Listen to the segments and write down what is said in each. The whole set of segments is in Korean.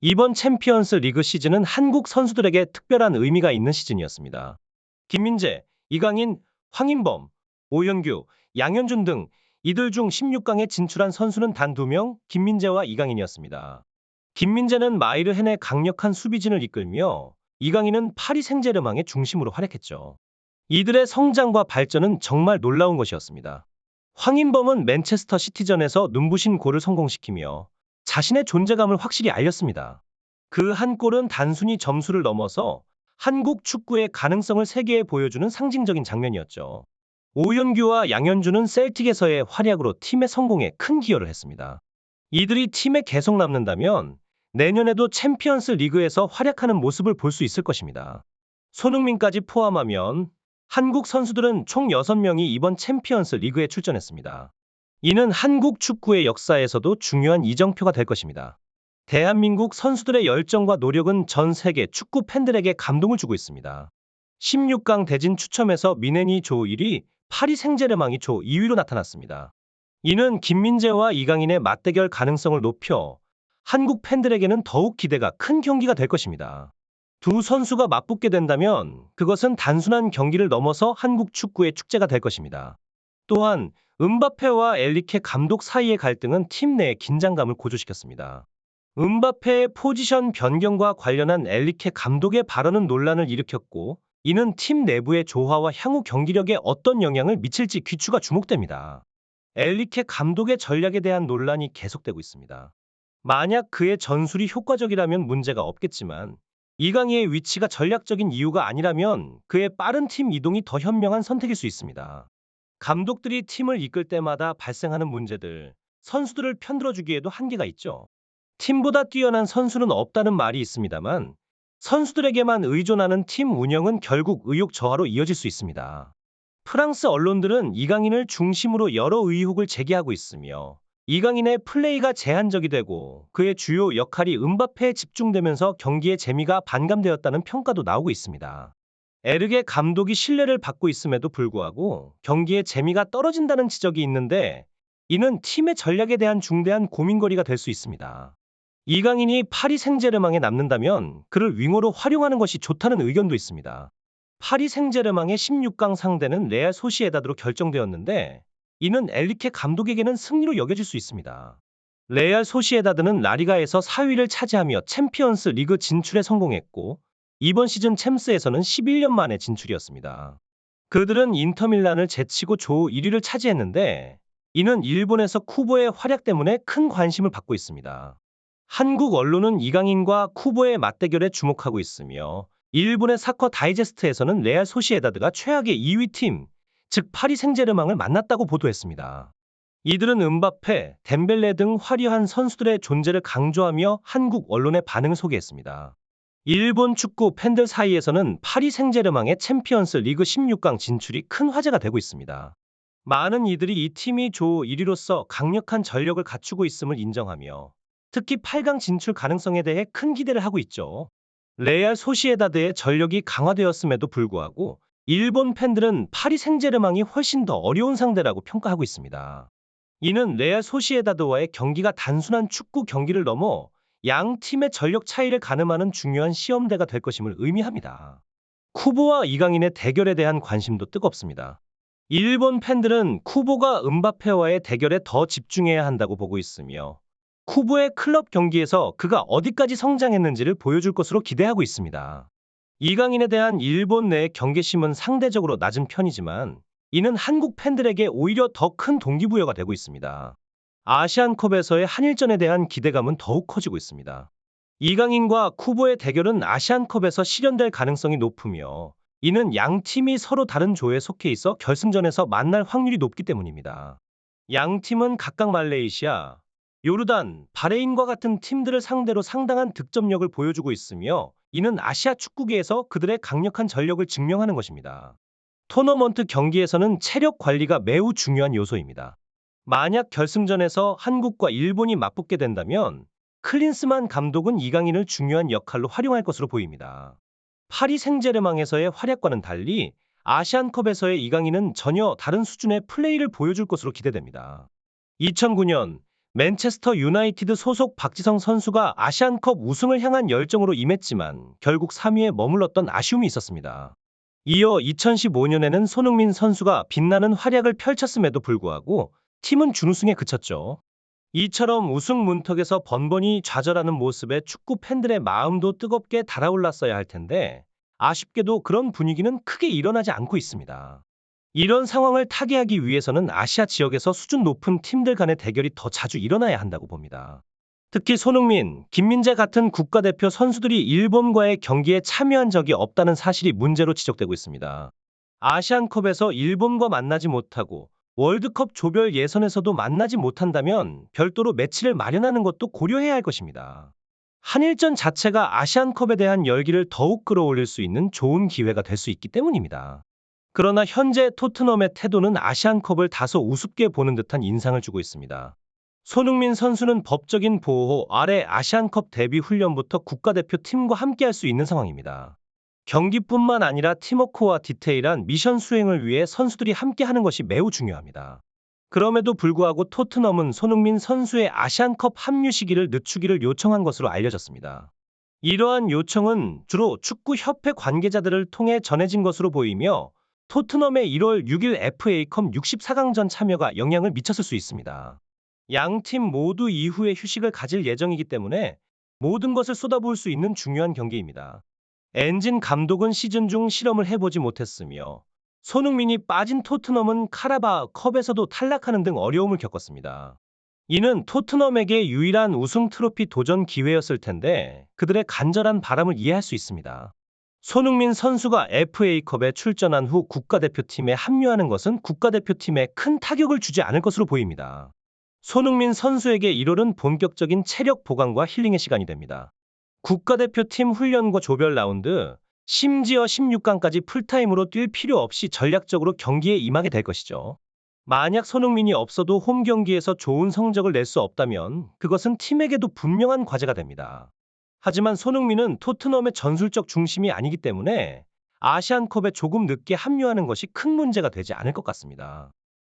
이번 챔피언스 리그 시즌은 한국 선수들에게 특별한 의미가 있는 시즌이었습니다. 김민재, 이강인, 황인범, 오현규, 양현준 등 이들 중 16강에 진출한 선수는 단 2명, 김민재와 이강인이었습니다. 김민재는 마이르헨의 강력한 수비진을 이끌며 이강인은 파리 생제르맹의 중심으로 활약했죠. 이들의 성장과 발전은 정말 놀라운 것이었습니다. 황인범은 맨체스터 시티전에서 눈부신 골을 성공시키며 자신의 존재감을 확실히 알렸습니다. 그 한 골은 단순히 점수를 넘어서 한국 축구의 가능성을 세계에 보여주는 상징적인 장면이었죠. 오현규와 양현준은 셀틱에서의 활약으로 팀의 성공에 큰 기여를 했습니다. 이들이 팀에 계속 남는다면 내년에도 챔피언스 리그에서 활약하는 모습을 볼 수 있을 것입니다. 손흥민까지 포함하면 한국 선수들은 총 6명이 이번 챔피언스 리그에 출전했습니다. 이는 한국 축구의 역사에서도 중요한 이정표가 될 것입니다. 대한민국 선수들의 열정과 노력은 전 세계 축구 팬들에게 감동을 주고 있습니다. 16강 대진 추첨에서 미네니 조 1위, 파리 생제르맹이 조 2위로 나타났습니다. 이는 김민재와 이강인의 맞대결 가능성을 높여 한국 팬들에게는 더욱 기대가 큰 경기가 될 것입니다. 두 선수가 맞붙게 된다면 그것은 단순한 경기를 넘어서 한국 축구의 축제가 될 것입니다. 또한 은바페와 엘리케 감독 사이의 갈등은 팀 내의 긴장감을 고조시켰습니다. 은바페의 포지션 변경과 관련한 엘리케 감독의 발언은 논란을 일으켰고 이는 팀 내부의 조화와 향후 경기력에 어떤 영향을 미칠지 귀추가 주목됩니다. 엘리케 감독의 전략에 대한 논란이 계속되고 있습니다. 만약 그의 전술이 효과적이라면 문제가 없겠지만 이강인의 위치가 전략적인 이유가 아니라면 그의 빠른 팀 이동이 더 현명한 선택일 수 있습니다. 감독들이 팀을 이끌 때마다 발생하는 문제들, 선수들을 편들어주기에도 한계가 있죠. 팀보다 뛰어난 선수는 없다는 말이 있습니다만 선수들에게만 의존하는 팀 운영은 결국 의욕 저하로 이어질 수 있습니다. 프랑스 언론들은 이강인을 중심으로 여러 의혹을 제기하고 있으며 이강인의 플레이가 제한적이 되고 그의 주요 역할이 은바페에 집중되면서 경기의 재미가 반감되었다는 평가도 나오고 있습니다. 에르게 감독이 신뢰를 받고 있음에도 불구하고 경기의 재미가 떨어진다는 지적이 있는데 이는 팀의 전략에 대한 중대한 고민거리가 될 수 있습니다. 이강인이 파리 생제르맹에 남는다면 그를 윙어로 활용하는 것이 좋다는 의견도 있습니다. 파리 생제르맹의 16강 상대는 레알 소시에다드로 결정되었는데 이는 엘리케 감독에게는 승리로 여겨질 수 있습니다. 레알 소시에다드는 라리가에서 4위를 차지하며 챔피언스 리그 진출에 성공했고 이번 시즌 챔스에서는 11년 만에 진출이었습니다. 그들은 인터밀란을 제치고 조 1위를 차지했는데 이는 일본에서 쿠보의 활약 때문에 큰 관심을 받고 있습니다. 한국 언론은 이강인과 쿠보의 맞대결에 주목하고 있으며 일본의 사커 다이제스트에서는 레알 소시에다드가 최악의 2위 팀, 즉 파리 생제르맹을 만났다고 보도했습니다. 이들은 은바페, 덴벨레 등 화려한 선수들의 존재를 강조하며 한국 언론의 반응을 소개했습니다. 일본 축구 팬들 사이에서는 파리 생제르맹의 챔피언스 리그 16강 진출이 큰 화제가 되고 있습니다. 많은 이들이 이 팀이 조 1위로서 강력한 전력을 갖추고 있음을 인정하며 특히 8강 진출 가능성에 대해 큰 기대를 하고 있죠. 레알 소시에다드의 전력이 강화되었음에도 불구하고 일본 팬들은 파리 생제르맹이 훨씬 더 어려운 상대라고 평가하고 있습니다. 이는 레알 소시에다드와의 경기가 단순한 축구 경기를 넘어 양 팀의 전력 차이를 가늠하는 중요한 시험대가 될 것임을 의미합니다. 쿠보와 이강인의 대결에 대한 관심도 뜨겁습니다. 일본 팬들은 쿠보가 은바페와의 대결에 더 집중해야 한다고 보고 있으며 쿠보의 클럽 경기에서 그가 어디까지 성장했는지를 보여줄 것으로 기대하고 있습니다. 이강인에 대한 일본 내 경계심은 상대적으로 낮은 편이지만 이는 한국 팬들에게 오히려 더 큰 동기부여가 되고 있습니다. 아시안컵에서의 한일전에 대한 기대감은 더욱 커지고 있습니다. 이강인과 쿠보의 대결은 아시안컵에서 실현될 가능성이 높으며 이는 양 팀이 서로 다른 조에 속해 있어 결승전에서 만날 확률이 높기 때문입니다. 양 팀은 각각 말레이시아, 요르단, 바레인과 같은 팀들을 상대로 상당한 득점력을 보여주고 있으며 이는 아시아 축구계에서 그들의 강력한 전력을 증명하는 것입니다. 토너먼트 경기에서는 체력 관리가 매우 중요한 요소입니다. 만약 결승전에서 한국과 일본이 맞붙게 된다면 클린스만 감독은 이강인을 중요한 역할로 활용할 것으로 보입니다. 파리 생제르맹에서의 활약과는 달리 아시안컵에서의 이강인은 전혀 다른 수준의 플레이를 보여줄 것으로 기대됩니다. 2009년 맨체스터 유나이티드 소속 박지성 선수가 아시안컵 우승을 향한 열정으로 임했지만 결국 3위에 머물렀던 아쉬움이 있었습니다. 이어 2015년에는 손흥민 선수가 빛나는 활약을 펼쳤음에도 불구하고 팀은 준우승에 그쳤죠. 이처럼 우승 문턱에서 번번이 좌절하는 모습에 축구 팬들의 마음도 뜨겁게 달아올랐어야 할 텐데 아쉽게도 그런 분위기는 크게 일어나지 않고 있습니다. 이런 상황을 타개하기 위해서는 아시아 지역에서 수준 높은 팀들 간의 대결이 더 자주 일어나야 한다고 봅니다. 특히 손흥민, 김민재 같은 국가대표 선수들이 일본과의 경기에 참여한 적이 없다는 사실이 문제로 지적되고 있습니다. 아시안컵에서 일본과 만나지 못하고 월드컵 조별 예선에서도 만나지 못한다면 별도로 매치를 마련하는 것도 고려해야 할 것입니다. 한일전 자체가 아시안컵에 대한 열기를 더욱 끌어올릴 수 있는 좋은 기회가 될 수 있기 때문입니다. 그러나 현재 토트넘의 태도는 아시안컵을 다소 우습게 보는 듯한 인상을 주고 있습니다. 손흥민 선수는 법적인 보호 아래 아시안컵 데뷔 훈련부터 국가대표 팀과 함께할 수 있는 상황입니다. 경기뿐만 아니라 팀워크와 디테일한 미션 수행을 위해 선수들이 함께하는 것이 매우 중요합니다. 그럼에도 불구하고 토트넘은 손흥민 선수의 아시안컵 합류 시기를 늦추기를 요청한 것으로 알려졌습니다. 이러한 요청은 주로 축구협회 관계자들을 통해 전해진 것으로 보이며 토트넘의 1월 6일 FA컵 64강전 참여가 영향을 미쳤을 수 있습니다. 양 팀 모두 이후에 휴식을 가질 예정이기 때문에 모든 것을 쏟아부을 수 있는 중요한 경기입니다. 엔진 감독은 시즌 중 실험을 해보지 못했으며 손흥민이 빠진 토트넘은 카라바 컵에서도 탈락하는 등 어려움을 겪었습니다. 이는 토트넘에게 유일한 우승 트로피 도전 기회였을 텐데 그들의 간절한 바람을 이해할 수 있습니다. 손흥민 선수가 FA컵에 출전한 후 국가대표팀에 합류하는 것은 국가대표팀에 큰 타격을 주지 않을 것으로 보입니다. 손흥민 선수에게 1월은 본격적인 체력 보강과 힐링의 시간이 됩니다. 국가대표팀 훈련과 조별 라운드, 심지어 16강까지 풀타임으로 뛸 필요 없이 전략적으로 경기에 임하게 될 것이죠. 만약 손흥민이 없어도 홈 경기에서 좋은 성적을 낼 수 없다면 그것은 팀에게도 분명한 과제가 됩니다. 하지만 손흥민은 토트넘의 전술적 중심이 아니기 때문에 아시안컵에 조금 늦게 합류하는 것이 큰 문제가 되지 않을 것 같습니다.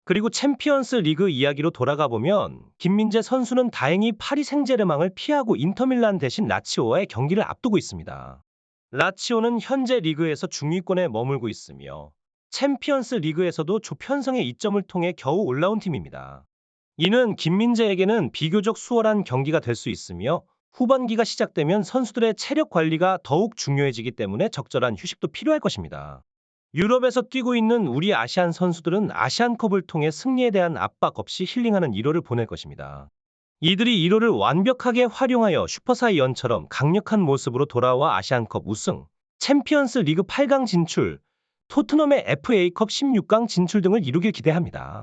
그리고 챔피언스 리그 이야기로 돌아가 보면 김민재 선수는 다행히 파리 생제르맹을 피하고 인터밀란 대신 라치오와의 경기를 앞두고 있습니다. 라치오는 현재 리그에서 중위권에 머물고 있으며 챔피언스 리그에서도 조편성의 이점을 통해 겨우 올라온 팀입니다. 이는 김민재에게는 비교적 수월한 경기가 될 수 있으며 후반기가 시작되면 선수들의 체력 관리가 더욱 중요해지기 때문에 적절한 휴식도 필요할 것입니다. 유럽에서 뛰고 있는 우리 아시안 선수들은 아시안컵을 통해 승리에 대한 압박 없이 힐링하는 1호를 보낼 것입니다. 이들이 1호를 완벽하게 활용하여 슈퍼사이언처럼 강력한 모습으로 돌아와 아시안컵 우승, 챔피언스 리그 8강 진출, 토트넘의 FA컵 16강 진출 등을 이루길 기대합니다.